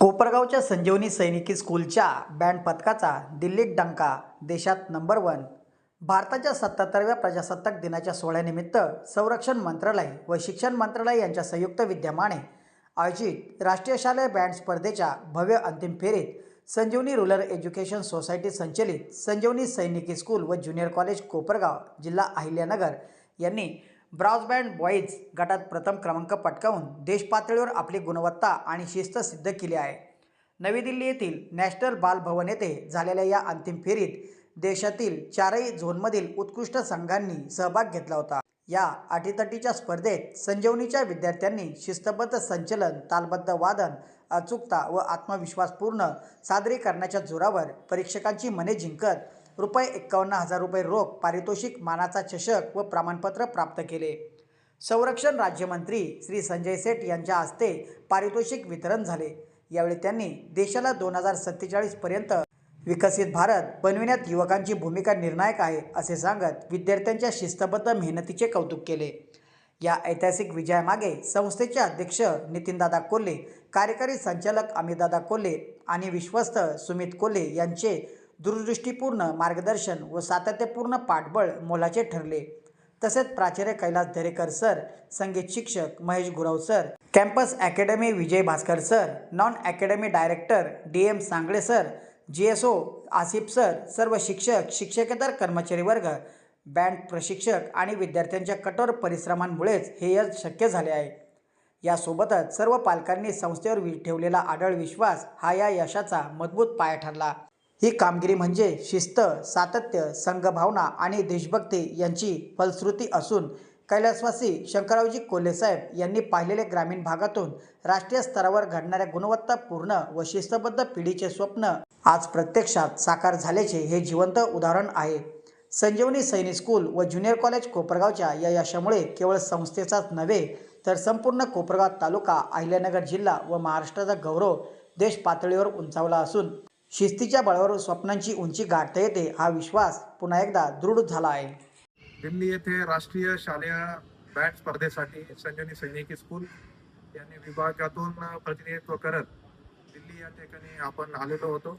कोपरगावच्या संजीवनी सैनिकी स्कूलच्या बँड पथकाचा दिल्लीत डंका देशात नंबर वन भारताच्या सत्याहत्तरव्या प्रजासत्ताक दिनाच्या सोहळ्यानिमित्त संरक्षण मंत्रालय व शिक्षण मंत्रालय यांच्या संयुक्त विद्यमाने आयोजित राष्ट्रीय शालेय बँड स्पर्धेच्या भव्य अंतिम फेरीत संजीवनी रुरल एज्युकेशन सोसायटी संचलित संजीवनी सैनिकी स्कूल व ज्युनियर कॉलेज कोपरगाव जिल्हा अहिल्यानगर यांनी ब्राउज बॉईज गटात प्रथम क्रमांक पटकावून देशपातळीवर आपली गुणवत्ता आणि शिस्त सिद्ध केली आहे. नवी दिल्ली येथील नॅशनल बाल भवन येथे झालेल्या या अंतिम फेरीत देशातील चारही झोनमधील उत्कृष्ट संघांनी सहभाग घेतला होता. या अटीतटीच्या स्पर्धेत संजीवनीच्या विद्यार्थ्यांनी शिस्तबद्ध संचलन तालबद्ध वादन अचूकता व आत्मविश्वासपूर्ण सादरीकरणाच्या जोरावर परीक्षकांची मने जिंकत रुपये एक्कावन्न हजार रुपये रोख पारितोषिक मानाचा चषक व प्रमाणपत्र प्राप्त केले. संरक्षण राज्यमंत्री श्री संजय सेठ यांच्या हस्ते पारितोषिक वितरण झाले. यावेळी त्यांनी देशाला दोन हजार सत्तेचाळीसपर्यंत विकसित भारत बनविण्यात युवकांची भूमिका निर्णायक आहे असे सांगत विद्यार्थ्यांच्या शिस्तबद्ध मेहनतीचे कौतुक केले. या ऐतिहासिक विजयामागे संस्थेचे अध्यक्ष नितीनदादा कोल्हे कार्यकारी संचालक अमितदादा कोल्हे आणि विश्वस्त सुमित कोल्हे यांचे दूरदृष्टीपूर्ण मार्गदर्शन व सातत्यपूर्ण पाठबळ मोलाचे ठरले. तसेच प्राचार्य कैलास दरेकर सर संगीत शिक्षक Mahesh Gurav sir campus academy Vijay Bhaskar sir non academy director D M Sangle sir G S O Asif sir सर्व शिक्षक शिक्षकेतर कर्मचारी वर्ग बँड प्रशिक्षक आणि विद्यार्थ्यांच्या कठोर परिश्रमांमुळेच हे यश शक्य झाले आहे. यासोबतच सर्व पालकांनी संस्थेवर वि- ठेवलेला आढळ विश्वास हा या यशाचा मजबूत पाया ठरला. ही कामगिरी म्हणजे शिस्त सातत्य संघभावना आणि देशभक्ती यांची फलश्रुती असून कैलासवासी शंकररावजी कोल्हेसाहेब यांनी पाहिलेले ग्रामीण भागातून राष्ट्रीय स्तरावर घडणाऱ्या गुणवत्तापूर्ण व शिस्तबद्ध पिढीचे स्वप्न आज प्रत्यक्षात साकार झाल्याचे हे जिवंत उदाहरण आहे. संजीवनी सैनिक स्कूल व ज्युनियर कॉलेज कोपरगावच्या या यशामुळे केवळ संस्थेचाच नव्हे तर संपूर्ण कोपरगाव तालुका अहिल्यानगर जिल्हा व महाराष्ट्राचा गौरव देश पातळीवर उंचावला असून शिस्तीच्या बळावर स्वप्नांची उंची गाठता येते हा विश्वास पुन्हा एकदा दृढ झाला आहे. दिल्ली येथे राष्ट्रीय शालेय बॅट स्पर्धेसाठी संजनी सैनिकी स्कूल यांनी विभागातून प्रतिनिधित्व करत दिल्ली या ठिकाणी आपण आलेलो होतो.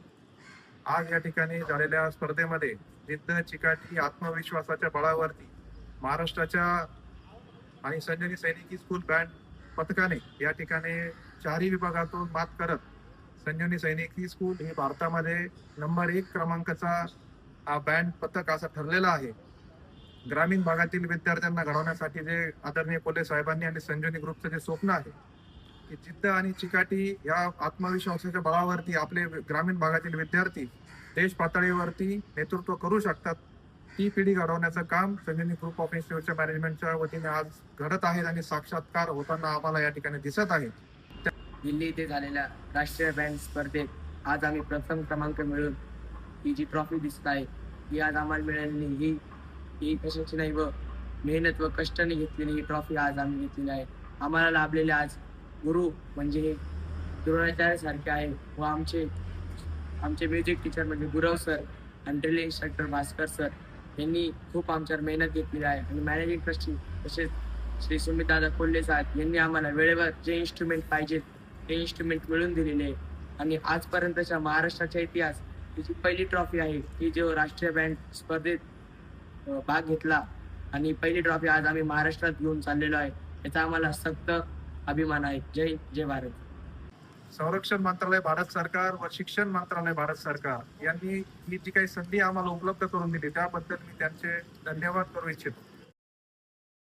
आज या ठिकाणी झालेल्या स्पर्धेमध्ये जिद्द चिकाटी आत्मविश्वासाच्या बळावरती महाराष्ट्राच्या आणि संजनी सैनिकी स्कूल बँड पथकाने या ठिकाणी चारही विभागातून मात करत संजीवनी ही स्कूल ही भारतामध्ये नंबर एक क्रमांकाचा हा बँड पथक असा ठरलेला आहे. ग्रामीण भागातील विद्यार्थ्यांना घडवण्यासाठी जे आदरणीय कोले साहेबांनी आणि संजीवनी ग्रुपचं जे स्वप्न आहे की जिद्द आणि चिकाटी या आत्मविश्वासाच्या बळावरती आपले ग्रामीण भागातील विद्यार्थी देश पातळीवरती नेतृत्व करू शकतात ती पिढी घडवण्याचं काम संजीवनी ग्रुप ऑफ इन्स्टिट्यूटच्या मॅनेजमेंटच्या वतीने आज घडत आहेत आणि साक्षात्कार होताना आम्हाला या ठिकाणी दिसत आहे. दिल्ली इथे झालेल्या राष्ट्रीय बँड स्पर्धेत आज आम्ही प्रथम क्रमांक मिळून ही जी ट्रॉफी दिसत आहे ही आज आम्हाला मिळालेली ही ही कशाची नाही व मेहनत व कष्टाने घेतलेली ही ट्रॉफी आज आम्ही घेतलेली आहे. आम्हाला लाभलेले आज गुरु म्हणजे हे द्रोणाचार्यासारखे आहे व आमचे आमचे म्युझिक टीचर म्हणजे गुरव सर आणि ड्रिल इन्स्ट्रक्टर भास्कर सर यांनी खूप आमच्यावर मेहनत घेतलेली आहे. आणि मॅनेजिंग ट्रस्टी तसेच श्री सुमितदादा कोल्हे साहेब यांनी आम्हाला वेळेवर जे इन्स्ट्रुमेंट पाहिजेत ते इन्स्ट्रुमेंट मिळवून दिलेले आहे. आणि आजपर्यंतच्या महाराष्ट्राच्या इतिहास ही जी पहिली ट्रॉफी आहे ती जो राष्ट्रीय बँड स्पर्धेत भाग घेतला आणि पहिली ट्रॉफी आज आम्ही महाराष्ट्रात घेऊन चाललेलो आहे याचा आम्हाला सक्त अभिमान आहे. जय जय भारत. संरक्षण मंत्रालय भारत सरकार व शिक्षण मंत्रालय भारत सरकार यांनी ही जी काही संधी आम्हाला उपलब्ध करून दिली त्याबद्दल मी त्यांचे धन्यवाद करू इच्छितो.